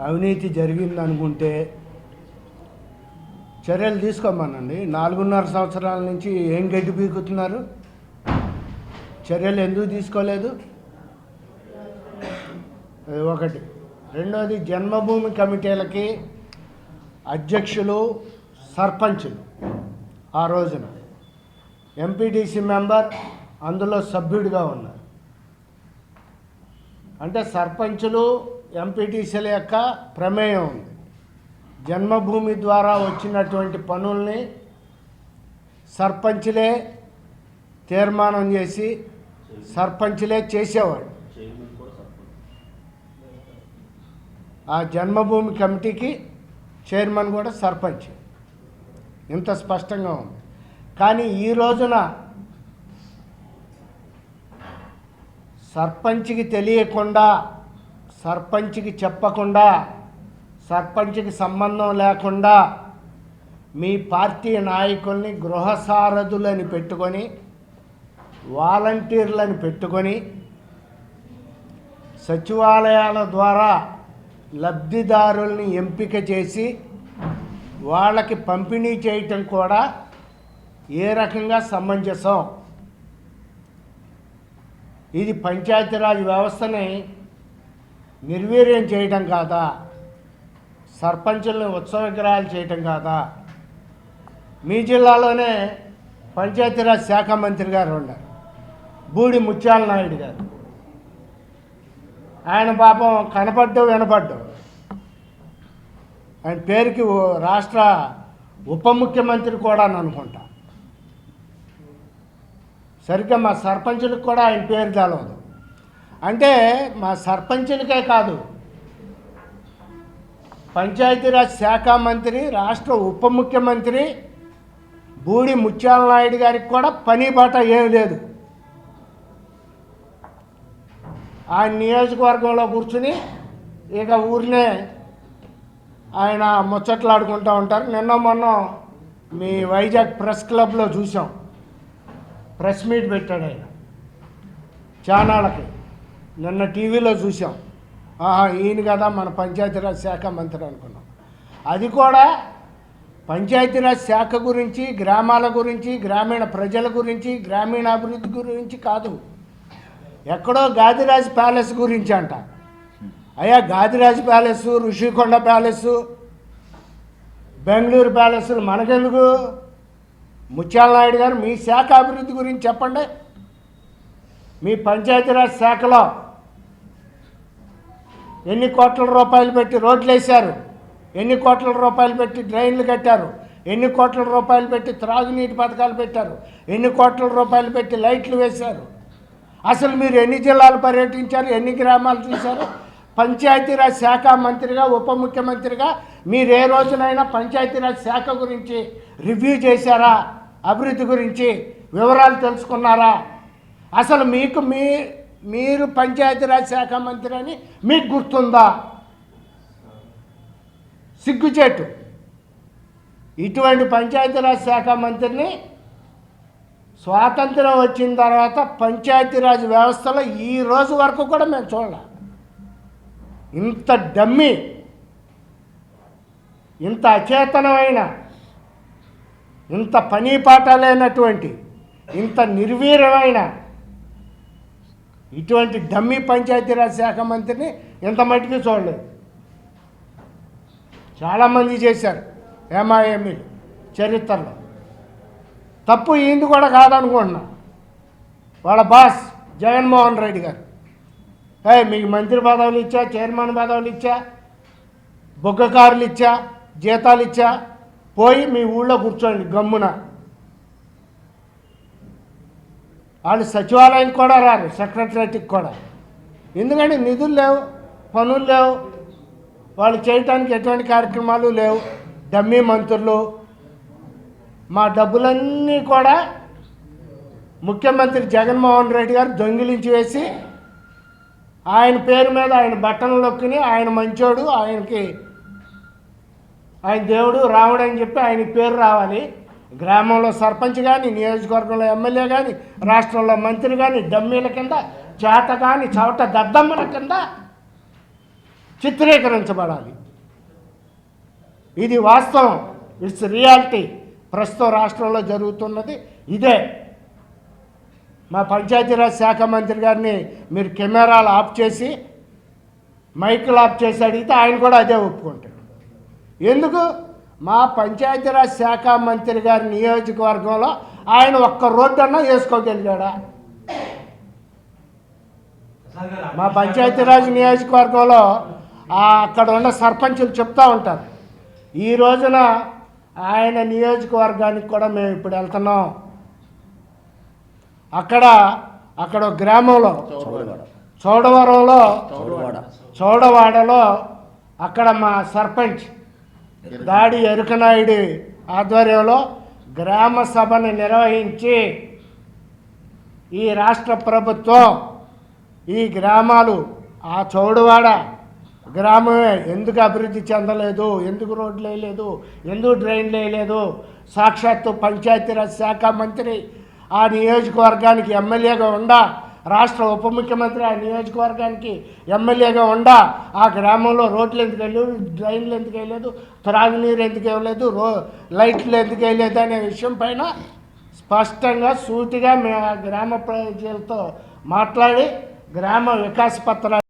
అవినీతి జరిగిందనుకుంటే చర్యలు తీసుకోమనండి. నాలుగున్నర సంవత్సరాల నుంచి ఏం గడ్డి పీకుతున్నారు? చర్యలు ఎందుకు తీసుకోలేదు? ఒకటి. రెండోది జన్మభూమి కమిటీలకి అధ్యక్షులు సర్పంచులు ఆ రోజున. ఎంపీటీసీ మెంబర్ అందులో సభ్యుడిగా ఉన్నారు. అంటే సర్పంచులు ఎంపీటీసీల యొక్క ప్రమేయం ఉంది. జన్మభూమి ద్వారా వచ్చినటువంటి పనుల్ని సర్పంచులే తీర్మానం చేసి సర్పంచులే చేసేవాడు ఆ జన్మభూమి కమిటీకి చైర్మన్ కూడా సర్పంచ్. ఇంత స్పష్టంగా ఉంది. కానీ ఈ రోజున సర్పంచ్కి తెలియకుండా సర్పంచ్కి చెప్పకుండా సర్పంచ్కి సంబంధం లేకుండా మీ పార్టీ నాయకుల్ని గృహసారథులని పెట్టుకొని వాలంటీర్లను పెట్టుకొని సచివాలయాల ద్వారా లబ్ధిదారుల్ని ఎంపిక చేసి వాళ్ళకి పంపిణీ చేయటం కూడా ఏ రకంగా సమంజసం? ఇది పంచాయతీరాజ్ వ్యవస్థని నిర్వీర్యం చేయటం కాదా? సర్పంచులను ఉత్సవ విగ్రహాలు చేయటం కాదా? మీ జిల్లాలోనే పంచాయతీరాజ్ శాఖ మంత్రి గారు ఉన్నారు. బూడి ముత్యాల నాయుడు గారు. ఆయన పాపం కనపడ్డు వినపడ్డు. ఆయన పేరుకి ఓ రాష్ట్ర ఉప ముఖ్యమంత్రి కూడా అని అనుకుంటా. సరిగ్గా మా సర్పంచులకు కూడా ఆయన పేరు తెలవదు. అంటే మా సర్పంచులకే కాదు పంచాయతీరాజ్ శాఖ మంత్రి రాష్ట్ర ఉప ముఖ్యమంత్రి బూడి ముత్యాల నాయుడు గారికి కూడా పని బాట ఏం లేదు. ఆ నియోజకవర్గంలో కూర్చుని ఇక ఊరినే ఆయన ముచ్చట్లాడుకుంటూ ఉంటారు. నిన్న మొన్న మీ వైజాగ్ ప్రెస్ క్లబ్లో చూసాం ప్రెస్ మీట్ పెట్టాడు ఆయన. చానాళ్ళకి నిన్న టీవీలో చూసాం ఆహా ఈయన కదా మన పంచాయతీరాజ్ శాఖ మంత్రి అనుకున్నాం. అది కూడా పంచాయతీరాజ్ శాఖ గురించి గ్రామాల గురించి గ్రామీణ ప్రజల గురించి గ్రామీణాభివృద్ధి గురించి కాదు. ఎక్కడో గాదిరాజ్ ప్యాలెస్ గురించి అంట. అయ్యా గాదిరాజ్ ప్యాలెస్ ఋషికొండ ప్యాలెస్ బెంగళూరు ప్యాలెస్లు మనకెందుకు? ముత్యాల నాయుడు గారు మీ శాఖ అభివృద్ధి గురించి చెప్పండి. మీ పంచాయతీరాజ్ శాఖలో ఎన్ని కోట్ల రూపాయలు పెట్టి రోడ్లు వేశారు? ఎన్ని కోట్ల రూపాయలు పెట్టి డ్రైన్లు కట్టారు? ఎన్ని కోట్ల రూపాయలు పెట్టి త్రాగునీటి పథకాలు పెట్టారు? ఎన్ని కోట్ల రూపాయలు పెట్టి లైట్లు వేశారు? అసలు మీరు ఎన్ని జిల్లాలు పర్యటించారు? ఎన్ని గ్రామాలు చూశారు? పంచాయతీరాజ్ శాఖ మంత్రిగా ఉప ముఖ్యమంత్రిగా మీరు ఏ రోజునైనా పంచాయతీరాజ్ శాఖ గురించి రివ్యూ చేశారా? అభివృద్ధి గురించి వివరాలు తెలుసుకున్నారా? అసలు మీకు మీ మీరు పంచాయతీరాజ్ శాఖ మంత్రి అని మీకు గుర్తుందా? సిగ్గుచేటు. ఇటువంటి పంచాయతీరాజ్ శాఖ మంత్రిని స్వాతంత్రం వచ్చిన తర్వాత పంచాయతీరాజ్ వ్యవస్థలో ఈ రోజు వరకు కూడా మేము చూడాలి. ఇంత డమ్మి ఇంత అచేతనమైన ఇంత పని పాట లేనటువంటి ఇంత నిర్వీర్యమైన ఇటువంటి డమ్మి పంచాయతీరాజ్ శాఖ మంత్రిని ఇంత మటుకు చూడలేదు. చాలామంది చేశారు ఏమాఏమీలు చరిత్రలో. తప్పు ఈయనది కూడా కాదనుకుంటున్నా. వాళ్ళ బాస్ జగన్మోహన్ రెడ్డి గారు. ఏ మీకు మంత్రి పదవులు ఇచ్చా చైర్మన్ పదవులు ఇచ్చా బొగ్గకారులు ఇచ్చా జీతాలు ఇచ్చా పోయి మీ ఊళ్ళో కూర్చోండి గమ్మున. వాళ్ళు సచివాలయానికి కూడా రారు సెక్రటరేట్కి కూడా. ఎందుకంటే నిధులు లేవు పనులు లేవు వాళ్ళు చేయటానికి ఎటువంటి కార్యక్రమాలు లేవు డమ్మీ మంత్రులు. మా డబ్బులన్నీ కూడా ముఖ్యమంత్రి జగన్మోహన్ రెడ్డి గారు దొంగిలించి వేసి ఆయన పేరు మీద ఆయన బట్టలు నొక్కుని ఆయన మంచోడు ఆయనకి ఆయన దేవుడు రాముడు అని చెప్పి ఆయన పేరు రావాలి. గ్రామంలో సర్పంచ్ కానీ నియోజకవర్గంలో ఎమ్మెల్యే కానీ రాష్ట్రంలో మంత్రి కానీ డమ్మీల కింద చేత కానీ చవట దద్దమ్మల కింద చిత్రీకరించబడాలి. ఇది వాస్తవం. ఇట్స్ రియాలిటీ ప్రస్తుతం రాష్ట్రంలో జరుగుతున్నది ఇదే. మా పంచాయతీరాజ్ శాఖ మంత్రి గారిని మీరు కెమెరాలు ఆఫ్ చేసి మైకులు ఆఫ్ చేసి అడిగితే ఆయన కూడా అదే ఒప్పుకుంటారు ఎందుకు? మా పంచాయతీరాజ్ శాఖ మంత్రి గారి నియోజకవర్గంలో ఆయన ఒక్క రోడ్డు అన్నా వేసుకోగలిగాడా? మా పంచాయతీరాజ్ నియోజకవర్గంలో అక్కడ ఉన్న సర్పంచులు చెప్తా ఉంటారు. ఈ రోజున ఆయన నియోజకవర్గానికి కూడా మేము ఇప్పుడు వెళ్తున్నాం. అక్కడ అక్కడ గ్రామంలో చౌడవరంలో చౌడవాడ. చౌడవాడలో అక్కడ మా సర్పంచ్ దాడి ఎరుకనాయుడి ఆధ్వర్యంలో గ్రామ సభను నిర్వహించి ఈ రాష్ట్ర ప్రభుత్వం ఈ గ్రామాలు ఆ చౌడవాడ గ్రామమే ఎందుకు అభివృద్ధి చెందలేదు ఎందుకు రోడ్లు వేయలేదు ఎందుకు డ్రైన్లు వేయలేదు? సాక్షాత్తు పంచాయతీరాజ్ శాఖ మంత్రి ఆ నియోజకవర్గానికి ఎమ్మెల్యేగా ఉండా రాష్ట్ర ఉప ముఖ్యమంత్రి ఆ నియోజకవర్గానికి ఎమ్మెల్యేగా ఉండా ఆ గ్రామంలో రోడ్లు ఎందుకు వెళ్ళలేదు డ్రైన్లు ఎందుకు వేయలేదు త్రాగునీరు ఎందుకు వేయలేదు రో లైట్లు ఎందుకు వేయలేదు అనే విషయం పైన స్పష్టంగా సూటిగా మేము ఆ గ్రామ ప్రజలతో మాట్లాడి గ్రామ వికాస పత్రాలు